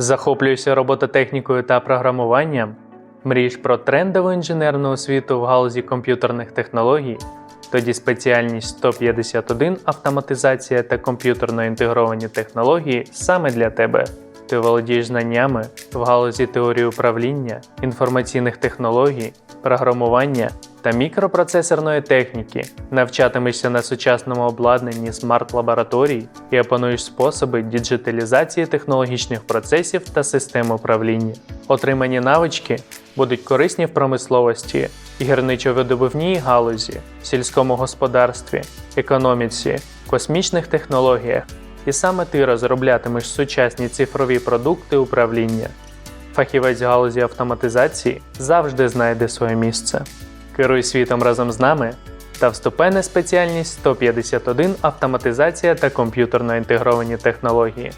Захоплюєшся робототехнікою та програмуванням? Мрієш про трендову інженерну освіту в галузі комп'ютерних технологій? Тоді спеціальність 151 автоматизація та комп'ютерно інтегровані технології саме для тебе. Ти володієш знаннями в галузі теорії управління, інформаційних технологій, програмування та мікропроцесорної техніки, навчатимешся на сучасному обладнанні смарт-лабораторій і опануєш способи діджиталізації технологічних процесів та систем управління. Отримані навички будуть корисні в промисловості, гірничо-видобувній галузі, сільському господарстві, економіці, космічних технологіях. І саме ти розроблятимеш сучасні цифрові продукти управління. Фахівець галузі автоматизації завжди знайде своє місце. Керуй світом разом з нами та вступай на спеціальність 151 автоматизація та комп'ютерно інтегровані технології.